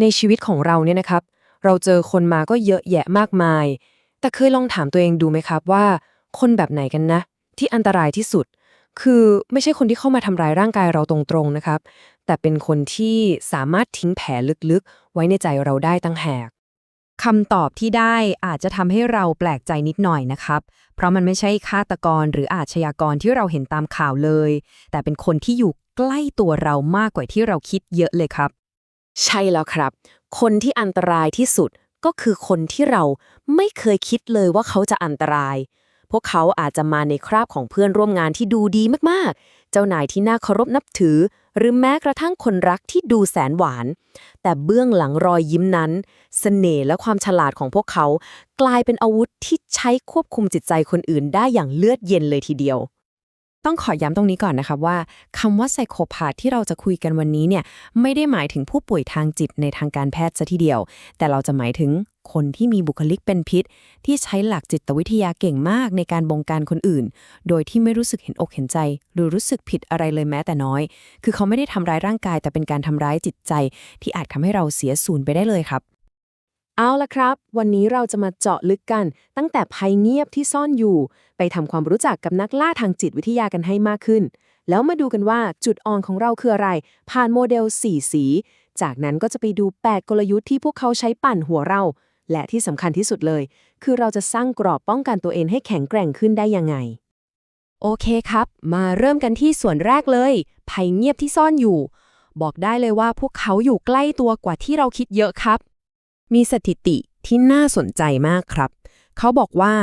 ในชีวิตของเราเนี่ยนะครับ เราเจอคนมาก็เยอะแยะมากมาย แต่เคยลองถามตัวเองดูไหมครับว่า คนแบบไหนกันนะ ที่อันตรายที่สุด คือไม่ใช่คนที่เข้ามาทำร้ายร่างกายเราตรงๆนะครับ แต่เป็นคนที่สามารถทิ้งแผลลึกๆ ไว้ในใจเราได้ตั้งแหกคำตอบที่ได้อาจจะทำให้เราแปลกใจนิดหน่อยนะครับ เพราะมันไม่ใช่ฆาตกรหรืออาชญากรที่เราเห็นตามข่าวเลย แต่เป็นคนที่อยู่ใกล้ตัวเรามากกว่าที่เราคิดเยอะเลยครับ ใช่แล้วครับ คนที่อันตรายที่สุดก็คือคนที่เราไม่เคยคิดเลยว่าเขาจะอันตราย พวกเขาอาจจะมาในคราบของเพื่อนร่วมงานที่ดูดีมากๆ เจ้านายที่น่าเคารพนับถือ หรือแม้กระทั่งคนรักที่ดูแสนหวาน แต่เบื้องหลังรอยยิ้มนั้นเสน่ห์และความฉลาดของพวกเขา กลายเป็นอาวุธที่ใช้ควบคุมจิตใจคนอื่นได้อย่างเลือดเย็นเลยทีเดียว ต้องขอย้ำตรงนี้ก่อนนะคะว่าคำว่าไซโคพาธที่เราจะคุยกันวันนี้เนี่ยไม่ได้หมายถึงผู้ป่วยทางจิตในทางการแพทย์ซะทีเดียว แต่เราจะหมายถึงคนที่มีบุคลิกเป็นพิษ ที่ใช้หลักจิตวิทยาเก่งมากในการบงการคนอื่น โดยที่ไม่รู้สึกเห็นอกเห็นใจ หรือรู้สึกผิดอะไรเลยแม้แต่น้อย คือเขาไม่ได้ทำร้ายร่างกายแต่เป็นการทำร้ายจิตใจ ที่อาจทำให้เราเสียศูนย์ไปได้เลยครับ เอาละครับ วันนี้เราจะมาเจาะลึกกัน ตั้งแต่ภัยเงียบที่ซ่อนอยู่ ไปทำความรู้จักกับนักล่าทางจิตวิทยากันให้มากขึ้น แล้วมาดูกันว่าจุดอ่อนของเราคืออะไร ผ่านโมเดล 4 สี จากนั้นก็จะไปดู 8 กลยุทธ์ที่พวกเขาใช้ปั่นหัวเรา และที่สำคัญที่สุดเลย คือเราจะสร้างกรอบป้องกันตัวเองให้แข็งแกร่งขึ้นได้ยังไง โอเคครับ มาเริ่มกันที่ส่วนแรกเลย ภัยเงียบที่ซ่อนอยู่ บอกได้เลยว่าพวกเขาอยู่ใกล้ตัวกว่าที่เราคิดเยอะครับ มีสถิติที่น่าสนใจมากครับ เขาบอกว่า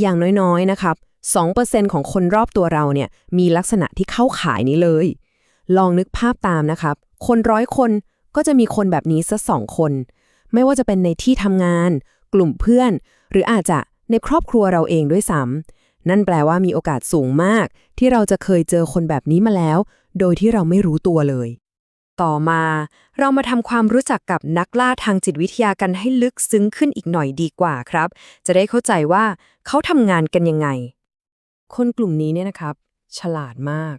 อย่างน้อยๆนะครับ2%ของคนรอบตัวเราเนี่ยมีลักษณะที่เข้าขายนี้เลย ลองนึกภาพตามนะครับ คนร้อยคนก็จะมีคนแบบนี้สักสองคน ไม่ว่าจะเป็นในที่ทำงาน กลุ่มเพื่อน หรืออาจจะในครอบครัวเราเองด้วยซ้ำนั่นแปลว่ามีโอกาสสูงมาก ที่เราจะเคยเจอคนแบบนี้มาแล้ว โดยที่เราไม่รู้ตัวเลย ต่อมา เรามาทำความรู้จักกับนักล่าทางจิตวิทยากันให้ลึกซึ้งขึ้นอีกหน่อยดีกว่าครับ จะได้เข้าใจว่าเขาทำงานกันยังไง คนกลุ่มนี้เนี่ยนะครับ ฉลาดมาก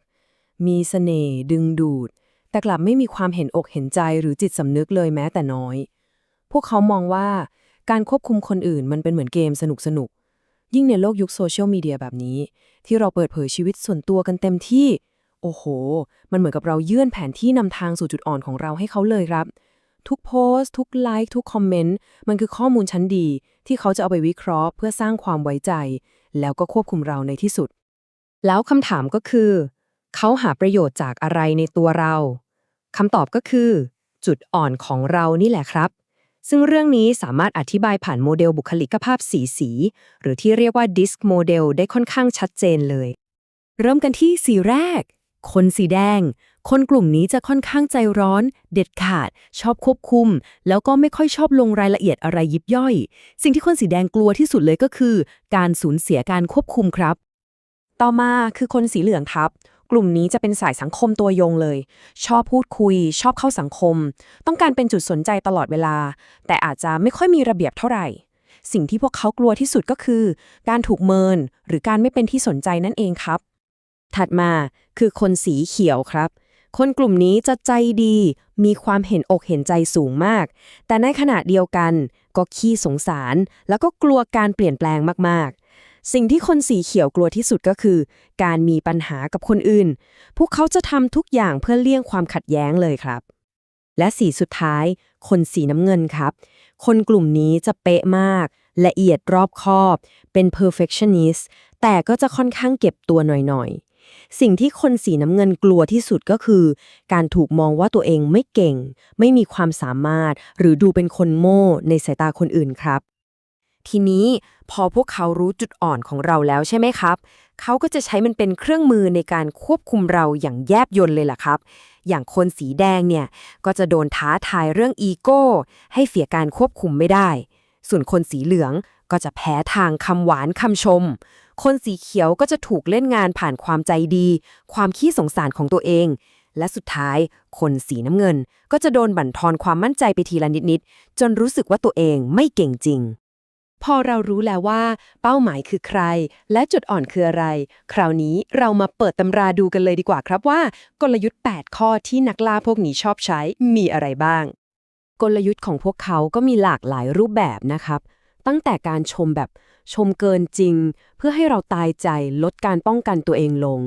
มีเสน่ห์ดึงดูด แต่กลับไม่มีความเห็นอกเห็นใจหรือจิตสำนึกเลยแม้แต่น้อย พวกเขามองว่าการควบคุมคนอื่นมันเป็นเหมือนเกมสนุกสนุกๆยิ่งในโลกยุคโซเชียลมีเดียแบบนี้ ที่เราเปิดเผยชีวิตส่วนตัวกันเต็มที่ โอ้โห มันเหมือนกับเรายื่นแผนที่นำทางสู่จุดอ่อนของเราให้เขาเลยครับ ทุกโพสต์ทุกไลค์ทุกคอมเมนต์มันคือข้อมูลชั้นดี ที่เขาจะเอาไปวิเคราะห์ เพื่อสร้างความไว้ใจ แล้วก็ควบคุมเราในที่สุด แล้วคำถามก็คือ เขาหาประโยชน์จากอะไรในตัวเราคำตอบก็คือ จุดอ่อนของเรานี่แหละครับ ซึ่งเรื่องนี้สามารถอธิบายผ่านโมเดลบุคลิกภาพสีสี หรือที่เรียกว่า DISC โมเดลได้ค่อนข้างชัดเจนเลย เริ่มกันที่สีแรก คนสีแดง คนกลุ่มนี้จะค่อนข้างใจร้อน เด็ดขาด ชอบควบคุม แล้วก็ไม่ค่อยชอบลงรายละเอียดอะไรยิบย่อย สิ่งที่คนสีแดงกลัวที่สุดเลยก็คือ การสูญเสียการควบคุมครับ ต่อมาคือคนสีเหลืองครับ กลุ่มนี้จะเป็นสายสังคมตัวยงเลย ชอบพูดคุย ชอบเข้าสังคม ต้องการเป็นจุดสนใจตลอดเวลา แต่อาจจะไม่ค่อยมีระเบียบเท่าไหร่ สิ่งที่พวกเขากลัวที่สุดก็คือ การถูกเมิน หรือการไม่เป็นที่สนใจนั่นเองครับ ถัดมาคือคนสีเขียวครับ คนกลุ่มนี้จะใจดี มีความเห็นอกเห็นใจสูงมาก แต่ในขณะเดียวกัน ก็ขี้สงสาร แล้วก็กลัวการเปลี่ยนแปลงมากๆ สิ่งที่คนสีเขียวกลัวที่สุดก็คือ การมีปัญหากับคนอื่น พวกเขาจะทำทุกอย่างเพื่อเลี่ยงความขัดแย้งเลยครับ และสีสุดท้าย คนสีน้ำเงินครับ คนกลุ่มนี้จะเป๊ะมาก ละเอียดรอบคอบ เป็น perfectionist แต่ก็จะค่อนข้างเก็บตัวหน่อยๆ สิ่งที่คนสีน้ำเงินกลัวที่สุดก็คือ การถูกมองว่าตัวเองไม่เก่ง ไม่มีความสามารถ หรือดูเป็นคนโง่ในสายตาคนอื่นครับ ทีนี้พอพวกเขารู้จุดอ่อนของเราแล้วใช่ไหมครับ เขาก็จะใช้มันเป็นเครื่องมือในการควบคุมเราอย่างแยบยลเลยล่ะครับ อย่างคนสีแดงเนี่ยก็จะโดนท้าทายเรื่องอีโก้ให้เสียการควบคุมไม่ได้ ส่วนคนสีเหลืองก็จะแพ้ทางคำหวานคำชม คนสีเขียวก็จะถูกเล่นงานผ่านความใจดี ความขี้สงสารของตัวเอง และสุดท้าย คนสีน้ำเงิน ก็จะโดนบั่นทอนความมั่นใจไปทีละนิดๆจนรู้สึกว่าตัวเองไม่เก่งจริง พอเรารู้แล้วว่า เป้าหมายคือใคร และจุดอ่อนคืออะไร คราวนี้เรามาเปิดตำราดูกันเลยดีกว่าครับว่า กลยุทธ์ 8 ข้อที่นักล่าพวกนี้ชอบใช้มีอะไรบ้าง กลยุทธ์ของพวกเขาก็มีหลากหลายรูปแบบนะครับ ตั้งแต่การชมแบบ ชมเกินจริง เพื่อให้เราตายใจลดการป้องกันตัวเองลง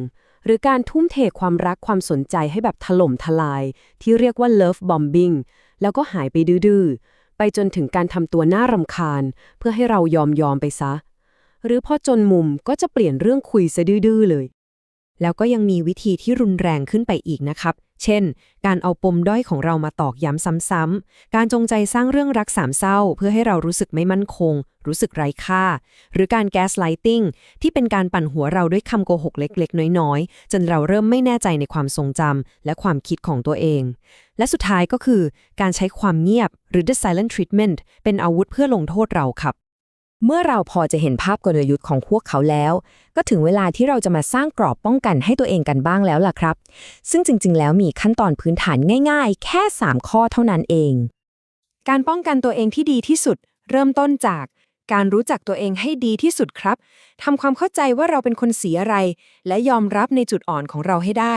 หรือการทุ่มเทความรักความสนใจให้แบบถล่มทลาย ที่เรียกว่า love bombing แล้วก็หายไปดื้อๆ ไปจนถึงการทำตัวน่ารำคาญ เพื่อให้เรายอมยอมไปซะ หรือพอจนมุมก็จะเปลี่ยนเรื่องคุยซะดื้อๆเลย แล้วก็ยังมีวิธีที่รุนแรงขึ้นไปอีกนะครับ เช่น การเอาปมด้อยของเรามาตอกย้ำซ้ำๆ การจงใจสร้างเรื่องรักสามเศร้า เพื่อให้เรารู้สึกไม่มั่นคง รู้สึกไร้ค่า หรือการแก๊สไลติงที่เป็นการปั่นหัวเราด้วยคำโกหกเล็กๆ น้อยๆ จนเราเริ่มไม่แน่ใจในความทรงจำและความคิดของตัวเอง และสุดท้ายก็คือ การใช้ความเงียบหรือ the silent treatment เป็นอาวุธเพื่อลงโทษเราครับ เมื่อเราพอจะเห็นภาพกลยุทธ์ของพวกเขาแล้ว ก็ถึงเวลาที่เราจะมาสร้างกรอบป้องกันให้ตัวเองกันบ้างแล้วล่ะครับ ซึ่งจริง ๆ แล้วมีขั้นตอนพื้นฐานง่าย ๆ แค่ 3 ข้อเท่านั้นเอง การป้องกันตัวเองที่ดีที่สุด เริ่มต้นจากการรู้จักตัวเองให้ดีที่สุดครับ ทำความเข้าใจว่าเราเป็นคนเสียอะไร และยอมรับในจุดอ่อนของเราให้ได้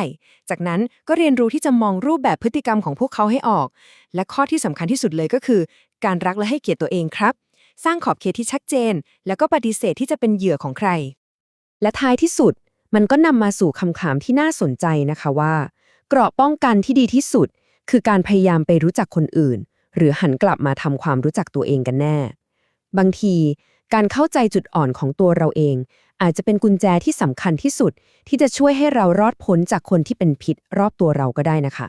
จากนั้นก็เรียนรู้ที่จะมองรูปแบบพฤติกรรมของพวกเขาให้ออก และข้อที่สำคัญที่สุดเลยก็คือ การรักและให้เกียรติตัวเองครับ สร้างขอบเขตที่ชัดเจน แล้วก็ปฏิเสธที่จะเป็นเหยื่อของใคร และท้ายที่สุดมันก็นำมาสู่คำถามที่น่าสนใจนะคะว่า เกราะป้องกันที่ดีที่สุด คือการพยายามไปรู้จักคนอื่น หรือหันกลับมาทำความรู้จักตัวเองกันแน่ บางทีการเข้าใจจุดอ่อนของตัวเราเอง อาจจะเป็นกุญแจที่สำคัญที่สุด ที่จะช่วยให้เรารอดพ้นจากคนที่เป็นพิษรอบตัวเราก็ได้นะคะ